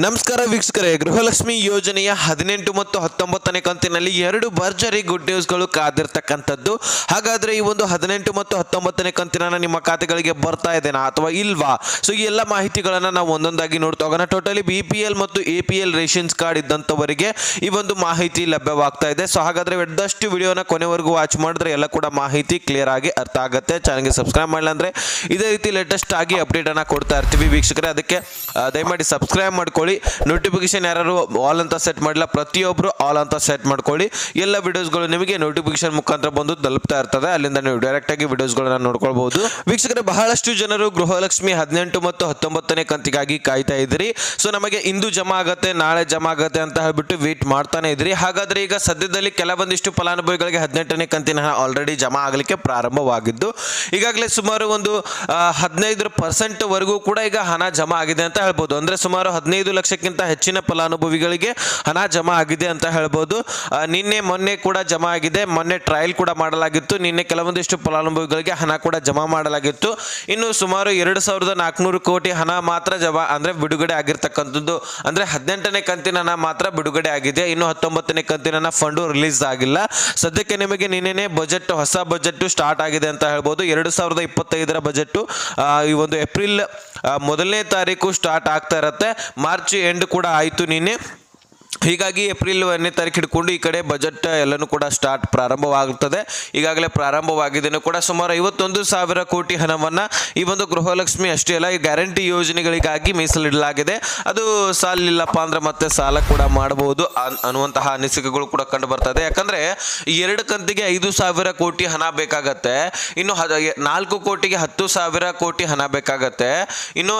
ನಮಸ್ಕಾರ ವೀಕ್ಷಕರೇ, ಗೃಹಲಕ್ಷ್ಮಿ ಯೋಜನೆಯ ಹದಿನೆಂಟು ಮತ್ತು ಹತ್ತೊಂಬತ್ತನೇ ಕಂತಿನಲ್ಲಿ ಎರಡು ಭರ್ಜರಿ ಗುಡ್ ನ್ಯೂಸ್ಗಳು ಕಾದಿರ್ತಕ್ಕಂಥದ್ದು. ಹಾಗಾದ್ರೆ ಈ ಒಂದು ಹದಿನೆಂಟು ಮತ್ತು ಹತ್ತೊಂಬತ್ತನೇ ಕಂತಿನ ನಿಮ್ಮ ಖಾತೆಗಳಿಗೆ ಬರ್ತಾ ಇದೆನಾ ಅಥವಾ ಇಲ್ವಾ? ಸೊ ಈ ಎಲ್ಲ ಮಾಹಿತಿಗಳನ್ನು ನಾವು ಒಂದೊಂದಾಗಿ ನೋಡ್ತಾ ಹೋಗೋಣ. ಟೋಟಲಿ ಬಿ ಪಿ ಎಲ್ ಮತ್ತು A P L rations card ಇದ್ದಂಥವರಿಗೆ ಈ ಒಂದು ಮಾಹಿತಿ ಲಭ್ಯವಾಗ್ತಾ ಇದೆ. ಸೊ ಹಾಗಾದ್ರೆ ಎಡ್ದಷ್ಟು ವಿಡಿಯೋನ ಕೊನೆವರೆಗೂ ವಾಚ್ ಮಾಡಿದ್ರೆ ಎಲ್ಲ ಕೂಡ ಮಾಹಿತಿ ಕ್ಲಿಯರ್ ಆಗಿ ಅರ್ಥ ಆಗುತ್ತೆ. ಚಾನಲ್ಗೆ ಸಬ್ಸ್ಕ್ರೈಬ್ ಮಾಡಿಲ್ಲ ಅಂದ್ರೆ ಇದೇ ರೀತಿ ಲೇಟೆಸ್ಟ್ ಆಗಿ ಅಪ್ಡೇಟ್ ಅನ್ನ ಕೊಡ್ತಾ ಇರ್ತೀವಿ ವೀಕ್ಷಕರೇ. ಅದಕ್ಕೆ ದಯಮಾಡಿ ಸಬ್ಸ್ಕ್ರೈಬ್ ಮಾಡ್ಕೊಳ್ಳಿ. ನೋಟಿಫಿಕೇಶನ್ ಯಾರು ಆಲ್ ಅಂತ ಸೆಟ್ ಮಾಡಿಲ್ಲ ಪ್ರತಿಯೊಬ್ಬರು ಆಲ್ ಅಂತ ಸೆಟ್ ಮಾಡ್ಕೊಳ್ಳಿ. ಎಲ್ಲ ವಿಡಿಯೋಸ್ಗಳು ನಿಮಗೆ ನೋಟಿಫಿಕೇಶನ್ ಮುಖಾಂತರ ಬಂದು ತಲುಪ್ತಾ ಇರ್ತದೆ. ಅಲ್ಲಿಂದ ನೀವು ಡೈರೆಕ್ಟ್ ಆಗಿ ವಿಡಿಯೋಸ್ಗಳನ್ನ ನೋಡ್ಕೊಳ್ಬಹುದು. ವೀಕ್ಷಕರೇ, ಬಹಳಷ್ಟು ಜನರು ಗೃಹಲಕ್ಷ್ಮಿ ಹದಿನೆಂಟು ಮತ್ತು ಹತ್ತೊಂಬತ್ತನೇ ಕಂತಿಗಾಗಿ ಕಾಯ್ತಾ ಇದ್ರಿ ಸೊ ನಮಗೆ ಇಂದು ಜಮಾ ಆಗತ್ತೆ, ನಾಳೆ ಜಮಾ ಆಗತ್ತೆ ಅಂತ ಹೇಳ್ಬಿಟ್ಟು ವೇಟ್ ಮಾಡ್ತಾನೆ ಇದ್ರಿ ಹಾಗಾದ್ರೆ ಈಗ ಸದ್ಯದಲ್ಲಿ ಕೆಲವೊಂದಿಷ್ಟು ಫಲಾನುಭವಿಗಳಿಗೆ ಹದಿನೆಂಟನೇ ಕಂತಿನ ಆಲ್ರೆಡಿ ಜಮಾ ಆಗಲಿಕ್ಕೆ ಪ್ರಾರಂಭವಾಗಿದ್ದು, ಈಗಾಗಲೇ ಸುಮಾರು ಒಂದು ಹದಿನೈದು ಪರ್ಸೆಂಟ್ ವರೆಗೂ ಕೂಡ ಈಗ ಹಣ ಜಮಾ ಆಗಿದೆ ಅಂತ ಹೇಳ್ಬೋದು. ಅಂದ್ರೆ ಸುಮಾರು ಹದಿನೈದು ಲಕ್ಷಕ್ಕಿಂತ ಹೆಚ್ಚಿನ ಫಲಾನುಭವಿಗಳಿಗೆ ಹಣ ಜಮಾ ಆಗಿದೆ ಅಂತ ಹೇಳ್ಬೋದು. ನಿನ್ನೆ ಮೊನ್ನೆ ಕೂಡ ಜಮಾ ಆಗಿದೆ. ಮೊನ್ನೆ ಟ್ರಯಲ್ ಕೂಡ ಮಾಡಲಾಗಿತ್ತು. ನಿನ್ನೆ ಕೆಲವೊಂದಿಷ್ಟು ಫಲಾನುಭವಿಗಳಿಗೆ ಹಣ ಕೂಡ ಜಮಾ ಮಾಡಲಾಗಿತ್ತು. ಇನ್ನು ಸುಮಾರು ಎರಡು ಸಾವಿರದ ನಾಲ್ಕುನೂರು ಕೋಟಿ ಹಣ ಮಾತ್ರ ಜಮಾ, ಅಂದ್ರೆ ಬಿಡುಗಡೆ ಆಗಿರ್ತಕ್ಕಂಥದ್ದು. ಅಂದ್ರೆ ಹದಿನೆಂಟನೇ ಕಂತಿನ ಹಣ ಮಾತ್ರ ಬಿಡುಗಡೆ ಆಗಿದೆ. ಇನ್ನು ಹತ್ತೊಂಬತ್ತನೇ ಕಂತಿನ ಹಣ ಫಂಡು ರಿಲೀಸ್ ಆಗಿಲ್ಲ. ಸದ್ಯಕ್ಕೆ ನಿಮಗೆ ನಿನ್ನೆ ಬಜೆಟ್, ಹೊಸ ಬಜೆಟ್ ಸ್ಟಾರ್ಟ್ ಆಗಿದೆ ಅಂತ ಹೇಳ್ಬೋದು. ಎರಡು ಸಾವಿರದ ಇಪ್ಪತ್ತೈದರ ಬಜೆಟ್ ಈ ಒಂದು ಏಪ್ರಿಲ್ ಮೊದಲನೇ ತಾರೀಕು ಸ್ಟಾರ್ಟ್ ಆಗ್ತಾ ಇರತ್ತೆ. ಮಾರ್ಚ್ ಎಂಡ್ ಕೂಡ ಆಯಿತು ನಿನ್ನೆ. ಹೀಗಾಗಿ ಏಪ್ರಿಲ್ ಒಂದನೇ ತಾರೀಕು ಹಿಡ್ಕೊಂಡು ಈ ಕಡೆ ಬಜೆಟ್ ಎಲ್ಲನೂ ಕೂಡ ಸ್ಟಾರ್ಟ್ ಪ್ರಾರಂಭವಾಗುತ್ತದೆ. ಈಗಾಗಲೇ ಪ್ರಾರಂಭವಾಗಿದ್ದೇನೆ ಕೂಡ ಸುಮಾರು ಐವತ್ತೊಂದು ಸಾವಿರ ಕೋಟಿ ಹಣವನ್ನು ಈ ಒಂದು ಗೃಹಲಕ್ಷ್ಮಿ ಅಷ್ಟೇ ಅಲ್ಲ, ಈ ಗ್ಯಾರಂಟಿ ಯೋಜನೆಗಳಿಗಾಗಿ ಮೀಸಲಿಡಲಾಗಿದೆ. ಅದು ಸಾಲಿಲ್ಲಪ್ಪ ಅಂದ್ರೆ ಮತ್ತೆ ಸಾಲ ಕೂಡ ಮಾಡಬಹುದು ಅನ್- ಅನ್ನುವಂತಹ ಅನಿಸಿಕೆಗಳು ಕೂಡ ಕಂಡು ಬರ್ತದೆ. ಯಾಕಂದ್ರೆ ಎರಡು ಕಂತಿಗೆ ಐದು ಸಾವಿರ ಕೋಟಿ ಹಣ ಬೇಕಾಗತ್ತೆ. ಇನ್ನು ನಾಲ್ಕು ಕೋಟಿಗೆ ಹತ್ತು ಸಾವಿರ ಕೋಟಿ ಹಣ ಬೇಕಾಗತ್ತೆ. ಇನ್ನು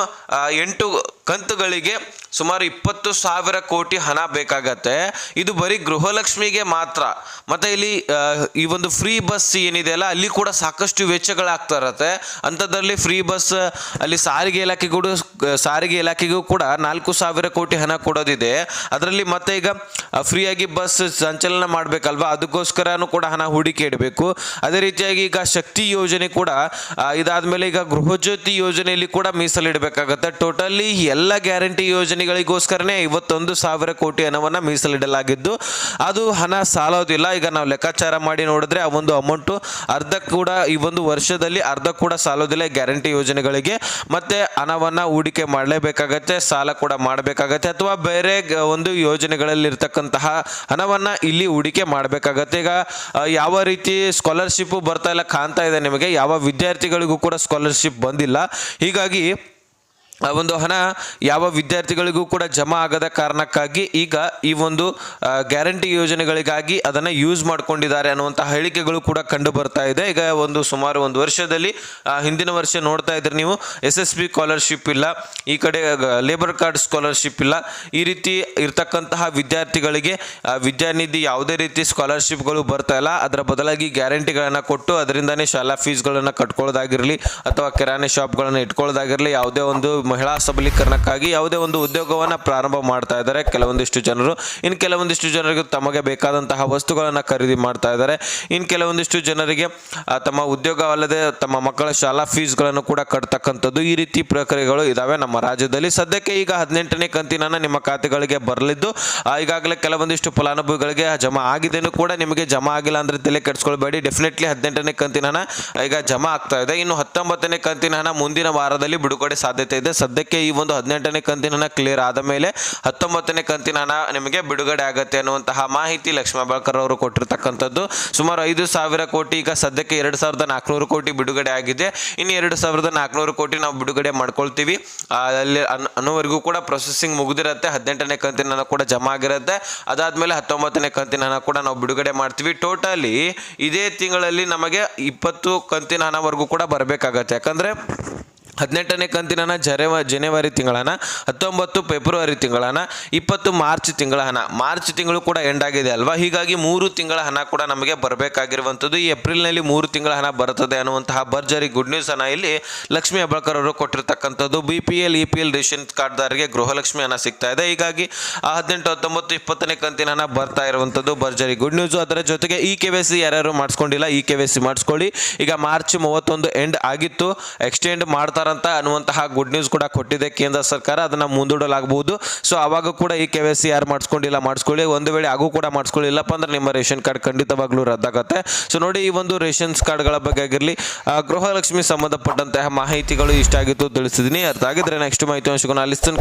ಎಂಟು ಕಂತುಗಳಿಗೆ ಸುಮಾರು ಇಪ್ಪತ್ತು ಸಾವಿರ ಕೋಟಿ ಹಣ ಬೇಕಾಗತ್ತೆ. ಇದು ಬರೀ ಗೃಹಲಕ್ಷ್ಮಿಗೆ ಮಾತ್ರ. ಮತ್ತೆ ಇಲ್ಲಿ ಈ ಒಂದು ಫ್ರೀ ಬಸ್ ಏನಿದೆ ಅಲ್ಲ, ಅಲ್ಲಿ ಕೂಡ ಸಾಕಷ್ಟು ವೆಚ್ಚಗಳಾಗ್ತಾ ಇರತ್ತೆ. ಅಂಥದ್ರಲ್ಲಿ ಫ್ರೀ ಬಸ್, ಅಲ್ಲಿ ಸಾರಿಗೆ ಇಲಾಖೆಗೂ ಸಾರಿಗೆ ಇಲಾಖೆಗೂ ಕೂಡ ನಾಲ್ಕು ಸಾವಿರ ಕೋಟಿ ಹಣ ಕೊಡೋದಿದೆ. ಅದರಲ್ಲಿ ಮತ್ತೆ ಈಗ ಫ್ರೀಯಾಗಿ ಬಸ್ ಸಂಚಲನ ಮಾಡಬೇಕಲ್ವಾ? ಅದಕ್ಕೋಸ್ಕರನೂ ಕೂಡ ಹಣ ಹೂಡಿಕೆ ಇಡಬೇಕು. ಅದೇ ರೀತಿಯಾಗಿ ಈಗ ಶಕ್ತಿ ಯೋಜನೆ ಕೂಡ ಇದಾದ ಮೇಲೆ ಈಗ ಗೃಹಜ್ಯೋತಿ ಯೋಜನೆಯಲ್ಲಿ ಕೂಡ ಮೀಸಲಿಡಬೇಕಾಗತ್ತೆ ಟೋಟಲಿ ಎಲ್ಲ ಗ್ಯಾರಂಟಿ ಯೋಜನೆಗಳಿಗೋಸ್ಕರನೇ ಐವತ್ತೊಂದು ಸಾವಿರ ಕೋಟಿ ಹಣವನ್ನು ಮೀಸಲಿಡಲಾಗಿದ್ದು, ಅದು ಹಣ ಸಾಲೋದಿಲ್ಲ. ಈಗ ನಾವು ಲೆಕ್ಕಾಚಾರ ಮಾಡಿ ನೋಡಿದ್ರೆ ಆ ಒಂದು ಅಮೌಂಟು ಅರ್ಧ ಕೂಡ ಈ ಒಂದು ವರ್ಷದಲ್ಲಿ ಅರ್ಧ ಕೂಡ ಸಾಲೋದಿಲ್ಲ ಗ್ಯಾರಂಟಿ ಯೋಜನೆಗಳಿಗೆ. ಮತ್ತೆ ಹಣವನ್ನು ಹೂಡಿಕೆ ಮಾಡಲೇಬೇಕಾಗತ್ತೆ, ಸಾಲ ಕೂಡ ಮಾಡಬೇಕಾಗತ್ತೆ. ಅಥವಾ ಬೇರೆ ಒಂದು ಯೋಜನೆಗಳಲ್ಲಿ ಇರ್ತಕ್ಕಂತಹ ಹಣವನ್ನ ಇಲ್ಲಿ ಹೂಡಿಕೆ ಮಾಡಬೇಕಾಗತ್ತೆ. ಈಗ ಯಾವ ರೀತಿ ಸ್ಕಾಲರ್ಶಿಪ್ ಬರ್ತಾ ಇಲ್ಲ ಕಾಣ್ತಾ ಇದೆ ನಿಮಗೆ. ಯಾವ ವಿದ್ಯಾರ್ಥಿಗಳಿಗೂ ಕೂಡ ಸ್ಕಾಲರ್ಶಿಪ್ ಬಂದಿಲ್ಲ. ಹೀಗಾಗಿ, ಆ, ಒಂದು ಹಣ ಯಾವ ವಿದ್ಯಾರ್ಥಿಗಳಿಗೂ ಕೂಡ ಜಮಾ ಆಗದ ಕಾರಣಕ್ಕಾಗಿ ಈಗ ಈ ಒಂದು ಗ್ಯಾರಂಟಿ ಯೋಜನೆಗಳಿಗಾಗಿ ಅದನ್ನು ಯೂಸ್ ಮಾಡ್ಕೊಂಡಿದ್ದಾರೆ ಅನ್ನುವಂಥ ಹೇಳಿಕೆಗಳು ಕೂಡ ಕಂಡು ಬರ್ತಾ ಇದೆ. ಈಗ ಒಂದು ಸುಮಾರು ಒಂದು ವರ್ಷದಲ್ಲಿ ಹಿಂದಿನ ವರ್ಷ ನೋಡ್ತಾ ಇದ್ರೆ ನೀವು ಎಸ್ ಎಸ್ ಬಿ ಸ್ಕಾಲರ್ಶಿಪ್ ಇಲ್ಲ, ಈ ಕಡೆ ಲೇಬರ್ ಕಾರ್ಡ್ ಸ್ಕಾಲರ್ಶಿಪ್ ಇಲ್ಲ. ಈ ರೀತಿ ಇರ್ತಕ್ಕಂತಹ ವಿದ್ಯಾರ್ಥಿಗಳಿಗೆ ವಿದ್ಯಾನಿಧಿ ಯಾವುದೇ ರೀತಿ ಸ್ಕಾಲರ್ಶಿಪ್ಗಳು ಬರ್ತಾ ಇಲ್ಲ. ಅದರ ಬದಲಾಗಿ ಗ್ಯಾರಂಟಿಗಳನ್ನು ಕೊಟ್ಟು ಅದರಿಂದನೇ ಶಾಲಾ ಫೀಸ್ಗಳನ್ನು ಕಟ್ಕೊಳ್ಳೋದಾಗಿರಲಿ ಅಥವಾ ಕಿರಾಣಿ ಶಾಪ್ಗಳನ್ನು ಇಟ್ಕೊಳ್ಳೋದಾಗಿರಲಿ ಯಾವುದೇ ಒಂದು ಮಹಿಳಾ ಸಬಲೀಕರಣಕ್ಕಾಗಿ ಯಾವುದೇ ಒಂದು ಉದ್ಯೋಗವನ್ನು ಪ್ರಾರಂಭ ಮಾಡ್ತಾ ಇದ್ದಾರೆ. ಕೆಲವೊಂದಿಷ್ಟು ಜನರು ಇನ್ನು ಕೆಲವೊಂದಿಷ್ಟು ಜನರಿಗೆ ತಮಗೆ ಬೇಕಾದಂತಹ ವಸ್ತುಗಳನ್ನು ಖರೀದಿ ಮಾಡ್ತಾ ಇದ್ದಾರೆ. ಇನ್ನು ಕೆಲವೊಂದಿಷ್ಟು ಜನರಿಗೆ ತಮ್ಮ ಉದ್ಯೋಗ ಅಲ್ಲದೆ ತಮ್ಮ ಮಕ್ಕಳ ಶಾಲಾ ಫೀಸ್ಗಳನ್ನು ಕೂಡ ಕಟ್ತಕ್ಕಂಥದ್ದು ಈ ರೀತಿ ಪ್ರಕ್ರಿಯೆಗಳು ಇದಾವೆ ನಮ್ಮ ರಾಜ್ಯದಲ್ಲಿ. ಸದ್ಯಕ್ಕೆ ಈಗ ಹದಿನೆಂಟನೇ ಕಂತಿನ ನಿಮ್ಮ ಖಾತೆಗಳಿಗೆ ಬರಲಿದ್ದು. ಈಗಾಗಲೇ ಕೆಲವೊಂದಿಷ್ಟು ಫಲಾನುಭವಿಗಳಿಗೆ ಜಮಾ ಆಗಿದೆನೂ ಕೂಡ ನಿಮಗೆ ಜಮಾ ಆಗಿಲ್ಲ ಅಂದ್ರೆ ತಲೆ ಕೆಡಿಸ್ಕೊಳ್ಬೇಡಿ. ಡೆಫಿನೆಟ್ಲಿ ಹದಿನೆಂಟನೇ ಕಂತಿನ ಹಣ ಈಗ ಜಮಾ ಆಗ್ತಾ ಇದೆ. ಇನ್ನು ಹತ್ತೊಂಬತ್ತನೇ ಕಂತಿನ ಹಣ ಮುಂದಿನ ವಾರದಲ್ಲಿ ಬಿಡುಗಡೆ ಸಾಧ್ಯತೆ ಇದೆ. ಸದ್ಯಕ್ಕೆ ಈ ಒಂದು ಹದಿನೆಂಟನೇ ಕಂತಿನ ಹಣ ಕ್ಲಿಯರ್ ಆದ ಮೇಲೆ ಹತ್ತೊಂಬತ್ತನೇ ಕಂತಿನ ಹಣ ನಿಮಗೆ ಬಿಡುಗಡೆ ಆಗುತ್ತೆ ಅನ್ನುವಂತಹ ಮಾಹಿತಿ ಲಕ್ಷ್ಮಣ ಬಾಳ್ಕರ್ ಅವರು ಕೊಟ್ಟಿರ್ತಕ್ಕಂಥದ್ದು. ಸುಮಾರು ಐದು ಸಾವಿರ ಕೋಟಿ ಈಗ ಸದ್ಯಕ್ಕೆ ಎರಡು ಸಾವಿರದ ನಾಲ್ಕುನೂರು ಕೋಟಿ ಬಿಡುಗಡೆ ಆಗಿದೆ. ಇನ್ನು ಎರಡು ಸಾವಿರದ ನಾಲ್ಕುನೂರು ಕೋಟಿ ನಾವು ಬಿಡುಗಡೆ ಮಾಡ್ಕೊಳ್ತೀವಿ. ಅಲ್ಲಿ ಅನ್- ಅನ್ನೋವರೆಗೂ ಕೂಡ ಪ್ರೊಸೆಸಿಂಗ್ ಮುಗಿದಿರುತ್ತೆ. ಹದಿನೆಂಟನೇ ಹಣ ಕೂಡ ಜಮಾ ಆಗಿರುತ್ತೆ. ಅದಾದ್ಮೇಲೆ ಹತ್ತೊಂಬತ್ತನೇ ಕಂತಿನ ಹಣ ಕೂಡ ನಾವು ಬಿಡುಗಡೆ ಮಾಡ್ತೀವಿ. ಟೋಟಲಿ ಇದೇ ತಿಂಗಳಲ್ಲಿ ನಮಗೆ ಇಪ್ಪತ್ತು ಕಂತಿನ ಹಣವರೆಗೂ ಕೂಡ ಬರಬೇಕಾಗತ್ತೆ. ಯಾಕಂದ್ರೆ ಹದಿನೆಂಟನೇ ಕಂತಿನ ಹಣ ಜನವರಿ ತಿಂಗಳ ಹತ್ತೊಂಬತ್ತು ಫೆಬ್ರವರಿ ತಿಂಗಳ ಇಪ್ಪತ್ತು ಮಾರ್ಚ್ ತಿಂಗಳ ಹಣ. ಮಾರ್ಚ್ ತಿಂಗಳು ಕೂಡ ಎಂಡ್ ಆಗಿದೆ ಅಲ್ವಾ? ಹೀಗಾಗಿ ಮೂರು ತಿಂಗಳ ಹಣ ಕೂಡ ನಮಗೆ ಬರಬೇಕಾಗಿರುವಂಥದ್ದು. ಈ ಏಪ್ರಿಲ್ನಲ್ಲಿ ಮೂರು ತಿಂಗಳ ಹಣ ಬರುತ್ತದೆ ಅನ್ನುವಂತಹ ಭರ್ಜರಿ ಗುಡ್ ನ್ಯೂಸ್ ಹಣ ಇಲ್ಲಿ ಲಕ್ಷ್ಮಿ ಹೆಬ್ಬಾಳ್ಕರ್ ಅವರು ಕೊಟ್ಟಿರ್ತಕ್ಕಂಥದ್ದು. B P L E P L ration ಕಾರ್ಡ್ದಾರರಿಗೆ Gruhalakshmi ಹಣ ಸಿಗ್ತಾ ಇದೆ. ಹೀಗಾಗಿ ಆ ಹದಿನೆಂಟು, ಹತ್ತೊಂಬತ್ತು, ಇಪ್ಪತ್ತನೇ ಕಂತಿನ ಹಣ ಬರ್ತಾ ಇರುವಂಥದ್ದು ಭರ್ಜರಿ ಗುಡ್ ನ್ಯೂಸ್ ಅದರ ಜೊತೆಗೆ ಇ ಕೆ ಸಿ ಯಾರ್ಯಾರು ಮಾಡಿಸ್ಕೊಂಡಿಲ್ಲ ಇ ಕೆ ಸಿ ಮಾಡಿಸ್ಕೊಳ್ಳಿ. ಈಗ ಮಾರ್ಚ್ ಮೂವತ್ತೊಂದು ಎಂಡ್ ಆಗಿತ್ತು. ಎಕ್ಸ್ಟೆಂಡ್ ಮಾಡ್ತಾ ಮಾಡ್ತಾರಂತ ಅನ್ನುವಂತಹ ಗುಡ್ ನ್ಯೂಸ್ ಕೂಡ ಕೊಟ್ಟಿದೆ ಕೇಂದ್ರ ಸರ್ಕಾರ. ಅದನ್ನ ಮುಂದೂಡಲಾಗಬಹುದು. ಸೊ ಅವಾಗ ಕೂಡ ಈ ಕೆ ವೈ ಸಿ ಯಾರು ಮಾಡಿಸ್ಕೊಂಡಿಲ್ಲ ಮಾಡಿಸ್ಕೊಳ್ಳಿ. ಒಂದು ವೇಳೆ ಆಗೂ ಕೂಡ ಮಾಡಿಸ್ಕೊಳ್ಳಿಲ್ಲಪ್ಪ ಅಂದ್ರೆ ನಿಮ್ಮ ರೇಷನ್ ಕಾರ್ಡ್ ಖಂಡಿತವಾಗ್ಲೂ ರದ್ದಾಗುತ್ತೆ. ಸೊ ನೋಡಿ ಈ ಒಂದು ರೇಷನ್ಸ್ ಕಾರ್ಡ್ಗಳ ಬಗ್ಗೆ ಆಗಿರಲಿ ಗೃಹಲಕ್ಷ್ಮಿ ಸಂಬಂಧಪಟ್ಟಂತಹ ಮಾಹಿತಿಗಳು ಇಷ್ಟ ಆಗಿತ್ತು ತಿಳಿಸಿದ್ದೀನಿ ಅರ್ಥ ಆಗಿದ್ರೆ ನೆಕ್ಸ್ಟ್ ಮಾಹಿತಿ ಅಂಶಗಳು ಅಲ್ಲಿಸ್ತನ್